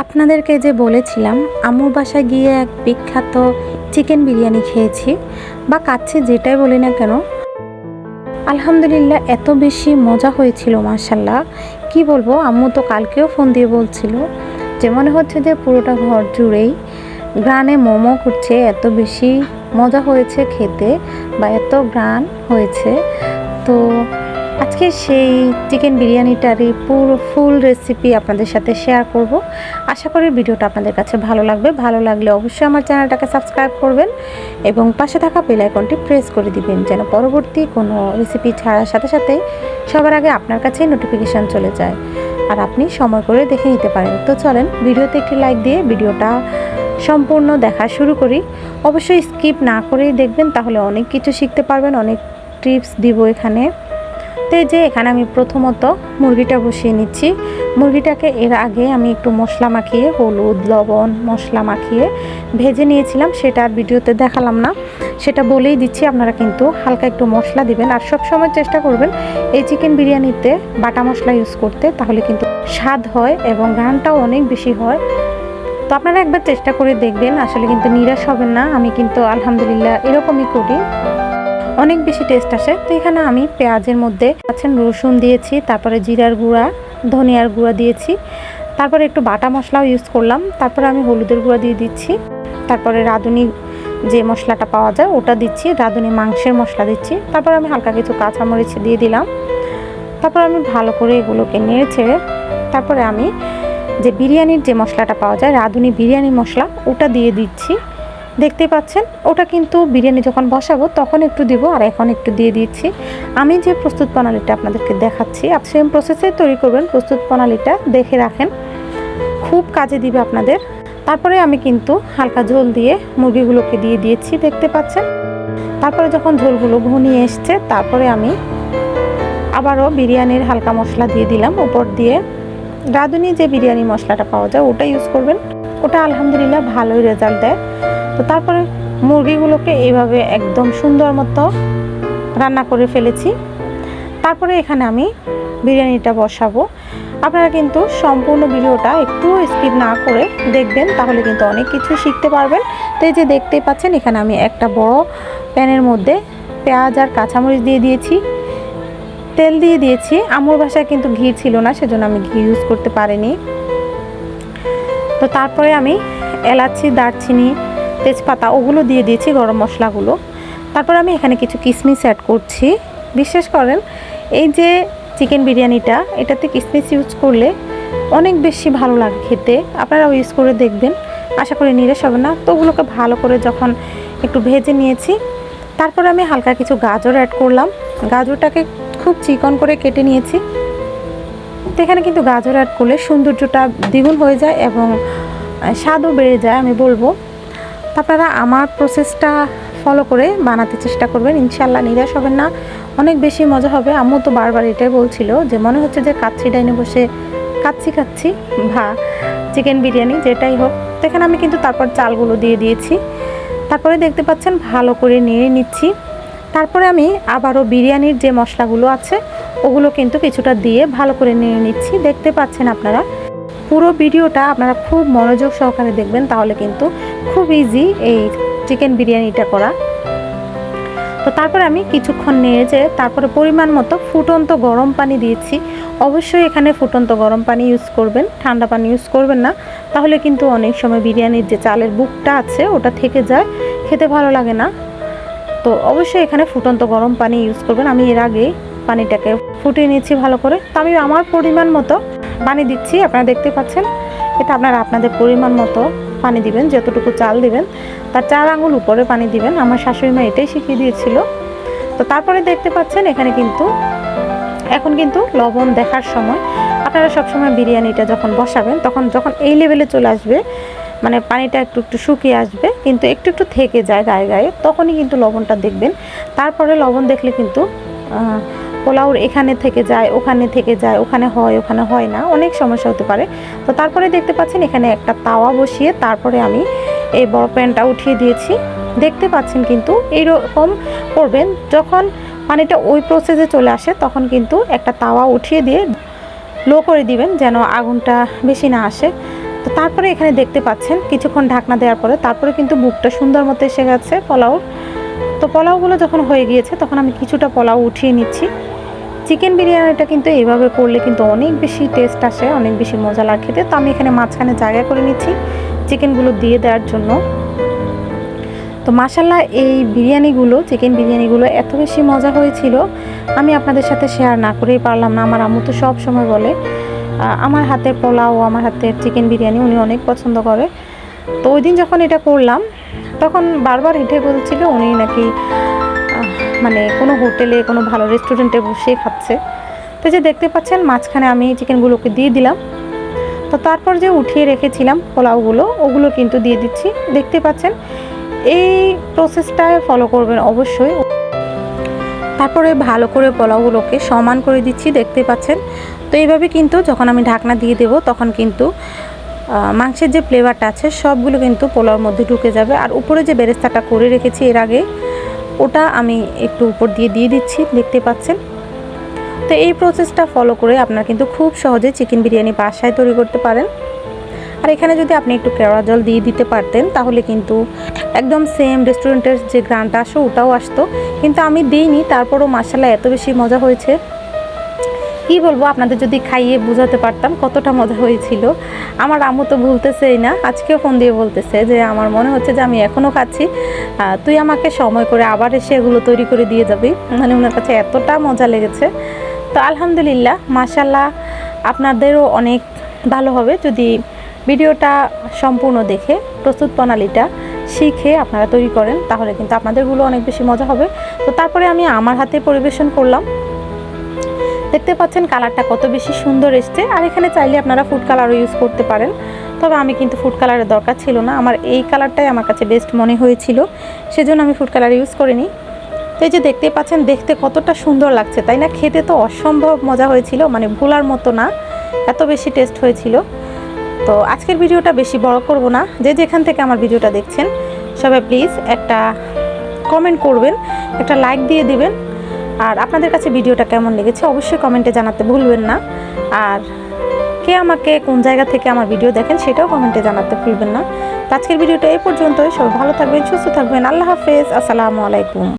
আপনাদেরকে যে বলেছিলাম, আম্মুর বাসায় গিয়ে এক বিখ্যাত চিকেন বিরিয়ানি খেয়েছি, বা কাচ্ছি যেটাই বলি না কেন। আলহামদুলিল্লাহ, এত বেশি মজা হয়েছিল মার্শাল্লাহ কি বলব, আম্মু তো কালকেও ফোন দিয়ে বলছিল যে, মনে হচ্ছে যে পুরোটা ঘর জুড়েই গ্রানে মোমো করছে, এত বেশি মজা হয়েছে খেতে, বা এত গ্রান হয়েছে। তো আজকে সেই চিকেন বিরিয়ানিটারই পুরো ফুল রেসিপি আপনাদের সাথে শেয়ার করব। আশা করি ভিডিওটা আপনাদের কাছে ভালো লাগবে। ভালো লাগলে অবশ্যই আমার চ্যানেলটাকে সাবস্ক্রাইব করবেন এবং পাশে থাকা বেল আইকনটি প্রেস করে দিবেন যেন পরবর্তী কোনো রেসিপি ছাড়ার সাথে সাথে সবার আগে আপনার কাছেই নোটিফিকেশান চলে যায়। আর আপনি সময় করে দেখে নিতে পারেন। তো চলেন, ভিডিওতে একটি লাইক দিয়ে ভিডিওটা সম্পূর্ণ দেখা শুরু করি। অবশ্যই স্কিপ না করেই দেখবেন, তাহলে অনেক কিছু শিখতে পারবেন, অনেক টিপস দিব এখানে। তো এই যে এখানে আমি প্রথমত মুরগিটা বসিয়ে নিচ্ছি। মুরগিটাকে এর আগে আমি একটু মশলা মাখিয়ে, হলুদ, লবণ, মশলা মাখিয়ে ভেজে নিয়েছিলাম। সেটা আর ভিডিওতে দেখালাম না। সেটা বলেই দিচ্ছি, আপনারা কিন্তু হালকা একটু মশলা দিবেন। আর সব সময় চেষ্টা করবেন এই চিকেন বিরিয়ানিতে বাটা মশলা ইউজ করতে, তাহলে কিন্তু স্বাদ হয় এবং গানটাও অনেক বেশি হয়। তো আপনারা একবার চেষ্টা করে দেখবেন। আসলে কিন্তু নিরাশ হবেন না। আমি কিন্তু আলহামদুলিল্লাহ এরকমই করি। অনেক বেশি টেস্ট আসে। তো এখানে আমি পেঁয়াজের মধ্যে আছেন রসুন দিয়েছি, তারপরে জিরার গুঁড়া, ধনিয়ার গুঁড়া দিয়েছি, তারপরে একটু বাটা মশলাও ইউজ করলাম, তারপরে আমি হলুদের গুঁড়া দিয়ে দিচ্ছি, তারপরে রাঁধুনি যে মশলাটা পাওয়া যায় ওটা দিচ্ছি, রাঁধুনি মাংসের মশলা দিচ্ছি, তারপর আমি হালকা কিছু কাঁচামরিচ দিয়ে দিলাম, তারপর আমি ভালো করে এগুলোকে নেড়ে ছেড়ে, তারপরে আমি যে বিরিয়ানির যে মশলাটা পাওয়া যায়, রাঁধুনি বিরিয়ানি মশলা, ওটা দিয়ে দিচ্ছি দেখতে পাচ্ছেন, ওটা কিন্তু বিরিয়ানি যখন বসাবো তখন একটু দিব আর এখন একটু দিয়ে দিচ্ছি। আমি যে প্রস্তুত প্রণালীটা আপনাদেরকে দেখাচ্ছি সেম প্রসেসে তৈরি করবেন, প্রস্তুত প্রণালীটা দেখে রাখেন। খুব কাজে দিবে আপনাদের। তারপরে আমি কিন্তু হালকা ঝোল দিয়ে মুরগিগুলোকে দিয়ে দিয়েছি, দেখতে পাচ্ছেন। তারপরে যখন ঝোলগুলো ঘনিয়ে এসছে, তারপরে আমি আবারও বিরিয়ানির হালকা মশলা দিয়ে দিলাম, উপর দিয়ে। রাঁধুনি যে বিরিয়ানি মশলাটা পাওয়া যায়, ওটা ইউজ করবেন। ওটা আলহামদুলিল্লাহ ভালোই রেজাল্ট দেয়। তো তারপরে মুরগিগুলোকে এইভাবে একদম সুন্দর মতো রান্না করে ফেলেছি। তারপরে এখানে আমি বিরিয়ানিটা বসাবো। আপনারা কিন্তু সম্পূর্ণ ভিডিওটা একটু স্কিপ না করে দেখবেন, তাহলে কিন্তু অনেক কিছু শিখতে পারবেন। তো এই যে দেখতেই পাচ্ছেন, এখানে আমি একটা বড় প্যানের মধ্যে পেঁয়াজ আর কাঁচামরিচ দিয়ে দিয়েছি। তেল দিয়ে দিয়েছি। আমার বাসায় কিন্তু ঘি ছিল না, সেজন্য আমি ঘি ইউজ করতে পারিনি। তো তারপরে আমি এলাচি, দারচিনি তেজপাতা ওগুলো দিয়ে দিয়েছি গরম মশলাগুলো। তারপর আমি এখানে কিছু কিশমিশ অ্যাড করছি। বিশ্বাস করেন, এই যে চিকেন বিরিয়ানিটা, এটাতে কিশমিশ ইউজ করলে অনেক বেশি ভালো লাগে খেতে। আপনারাও ইউজ করে দেখবেন। আশা করি নিরাশ হবে না। তো ওগুলোকে ভালো করে যখন একটু ভেজে নিয়েছি, তারপর আমি হালকা কিছু গাজর অ্যাড করলাম। গাজরটাকে খুব চিকন করে কেটে নিয়েছি। তো এখানে কিন্তু গাজর অ্যাড করলে সৌন্দর্যটা দ্বিগুণ হয়ে যায় এবং স্বাদও বেড়ে যায় আমি বলব। আপনারা আমার প্রসেসটা ফলো করে বানাতে চেষ্টা করবেন। ইনশাল্লাহ নিরাশ হবেন না। অনেক বেশি মজা হবে। আম্মু তো বারবার এটাই বলছিল যে, মনে হচ্ছে যে কাচ্ছি ডাইনে বসে কাচ্ছি খাচ্ছি ভা চিকেন বিরিয়ানি যেটাই হোক। তো এখানে আমি কিন্তু তারপর চালগুলো দিয়ে দিয়েছি। তারপরে দেখতে পাচ্ছেন ভালো করে নিয়ে নিচ্ছি। তারপরে আমি আবারও বিরিয়ানির যে মশলাগুলো আছে, ওগুলো কিন্তু কিছুটা দিয়ে ভালো করে নিয়ে নিচ্ছি। দেখতে পাচ্ছেন আপনারা? পুরো ভিডিওটা আপনারা খুব মনোযোগ সহকারে দেখবেন, তাহলে কিন্তু খুব ইজি এই চিকেন বিরিয়ানিটা করা। তো তারপরে আমি কিছুক্ষণ নেড়েছে তারপরে পরিমাণ মতো ফুটন্ত গরম পানি দিয়েছি। অবশ্যই এখানে ফুটন্ত গরম পানি ইউজ করবেন, ঠান্ডা পানি ইউজ করবেন না। তাহলে কিন্তু অনেক সময় বিরিয়ানির যে চালের বুকটা আছে, ওটা থেকে যায়, খেতে ভালো লাগে না। তো অবশ্যই এখানে ফুটন্ত গরম পানি ইউজ করবেন। আমি এর আগে পানিটাকে ফুটিয়ে নিয়েছি ভালো করে। তো আমি আমার পরিমাণ মতো পানি দিচ্ছি, আপনারা দেখতে পাচ্ছেন। এটা আপনারা আপনাদের পরিমাণ মতো পানি দিবেন, যতটুকু চাল দিবেন। তার চার আঙুল উপরে পানি দিবেন। আমার শাশুড়ি মা এটাই শিখিয়ে দিয়েছিল। তো তারপরে দেখতে পাচ্ছেন, এখানে কিন্তু, এখন কিন্তু লবণ দেখার সময় আপনারা সবসময় বিরিয়ানিটা যখন বসাবেন, তখন যখন এই লেভেলে চলে আসবে মানে পানিটা একটু একটু শুকিয়ে আসবে, কিন্তু একটু একটু থেকে যায় গায়ে গায়ে, তখনই কিন্তু লবণটা দেখবেন। তারপরে লবণ দেখলে কিন্তু পোলাওর এখানে থেকে যায়, ওখানে থেকে যায়, ওখানে হয় ওখানে হয় না, অনেক সমস্যা হতে পারে। তো তারপরে দেখতে পাচ্ছেন এখানে একটা তাওয়া বসিয়ে তারপরে আমি এই বড় প্যানটা উঠিয়ে দিয়েছি। দেখতে পাচ্ছেন কিন্তু এইরকম করবেন, যখন পানিটা ওই প্রসেসে চলে আসে, তখন কিন্তু একটা তাওয়া উঠিয়ে দিয়ে লো করে দিবেন যেন আগুনটা বেশি না আসে। তো তারপরে এখানে দেখতে পাচ্ছেন, কিছুক্ষণ ঢাকনা দেওয়ার পরে তারপরে কিন্তু বুকটা সুন্দর মতো এসে গেছে পোলাও তো পোলাওগুলো যখন হয়ে গিয়েছে, তখন আমি কিছুটা পোলাও উঠিয়ে নিচ্ছি। চিকেন বিরিয়ানিটা কিন্তু এইভাবে করলে কিন্তু অনেক বেশি টেস্ট আসে, অনেক বেশি মজা লাগে খেতে। তো আমি এখানে মাঝখানে জায়গা করে নিচ্ছি চিকেনগুলো দিয়ে দেওয়ার জন্য। তো মাসাল্লাহ এই বিরিয়ানিগুলো চিকেন বিরিয়ানিগুলো এত বেশি মজা হয়েছিল, আমি আপনাদের সাথে শেয়ার না করেই পারলাম না। আমার আম্মু তো সব সময় বলে আমার হাতের পোলাও, আমার হাতের চিকেন বিরিয়ানি উনি অনেক পছন্দ করে। তো ওই দিন যখন এটা করলাম তখন বারবার হেঁটে বলছিল, উনি নাকি মানে কোনো হোটেলে, কোনো ভালো রেস্টুরেন্টে বসে খাচ্ছে। তো যে দেখতে পাচ্ছেন, মাঝখানে আমি চিকেনগুলোকে দিয়ে দিলাম। তো তারপর যে উঠিয়ে রেখেছিলাম পোলাওগুলো, ওগুলো কিন্তু দিয়ে দিচ্ছি। দেখতে পাচ্ছেন, এই প্রসেসটা ফলো করবেন অবশ্যই। তারপরে ভালো করে পোলাওগুলোকে সমান করে দিচ্ছি, দেখতে পাচ্ছেন। তো এইভাবে কিন্তু যখন আমি ঢাকনা দিয়ে দেব, তখন কিন্তু মাংসের যে ফ্লেভারটা আছে, সবগুলো কিন্তু পোলাওর মধ্যে ঢুকে যাবে। আর উপরে যে বেরেস্তাটা করে রেখেছি এর আগে, ওটা আমি একটু উপর দিয়ে দিয়ে দিচ্ছি, দেখতে পাচ্ছেন? তো এই প্রসেসটা ফলো করে আপনারা কিন্তু খুব সহজে চিকেন বিরিয়ানি বাসায় তৈরি করতে পারেন। আর এখানে যদি আপনি একটু কেওড়া জল দিয়ে দিতে পারতেন, তাহলে কিন্তু একদম সেম রেস্টুরেন্টের যে গ্রানটা আসো ওটাও আসতো। কিন্তু আমি দিইনি, তারপরও মাসালা এত বেশি মজা হয়েছে। কি বলব, আপনাদের যদি খাইয়ে বোঝাতে পারতাম কতটা মজা হয়েছিল। আমার আম্মু তো ভুলতেছেই না, আজকেও ফোন দিয়ে বলতেছে যে, আমার মনে হচ্ছে যে আমি এখনও খাচ্ছি তুই আমাকে সময় করে আবার এসে এগুলো তৈরি করে দিয়ে যাবি। মানে ওনার কাছে এতটা মজা লেগেছে। তো আলহামদুলিল্লাহ মাসাল্লাহ আপনাদেরও অনেক ভালো হবে। যদি ভিডিওটা সম্পূর্ণ দেখে, প্রস্তুত প্রণালীটা শিখে আপনারা তৈরি করেন, তাহলে কিন্তু আপনাদেরগুলো অনেক বেশি মজা হবে। তো তারপরে আমি আমার হাতে পরিবেশন করলাম। দেখতে পাচ্ছেন কালারটা কত বেশি সুন্দর এসছে। আর এখানে চাইলে আপনারা ফুড কালারও ইউজ করতে পারেন। তবে আমি কিন্তু ফুড কালারের দরকার ছিল না। আমার এই কালারটাই আমার কাছে বেস্ট মনে হয়েছিল। সেজন্য আমি ফুড কালার ইউজ করিনি। তো এই যে দেখতে পাচ্ছেন, দেখতে কতটা সুন্দর লাগছে, তাই না? খেতে তো অসম্ভব মজা হয়েছিল মানে ভোলার মতো না, এত বেশি টেস্ট হয়েছিল। তো আজকের ভিডিওটা বেশি বড় করব না। যে যেখান থেকে আমার ভিডিওটা দেখছেন, সবাই প্লিজ একটা কমেন্ট করবেন, একটা লাইক দিয়ে দিবেন। আর আপনাদের কাছে ভিডিওটা কেমন লেগেছে অবশ্যই কমেন্টে জানাতে ভুলবেন না। আর কে আমাকে কোন জায়গা থেকে আমার ভিডিও দেখেন সেটাও কমেন্টে জানাতে ভুলবেন না। আজকের ভিডিওটা এই পর্যন্তই। সবাই ভালো থাকবেন, সুস্থ থাকবেন। আল্লাহ হাফেজ। আসসালামু আলাইকুম।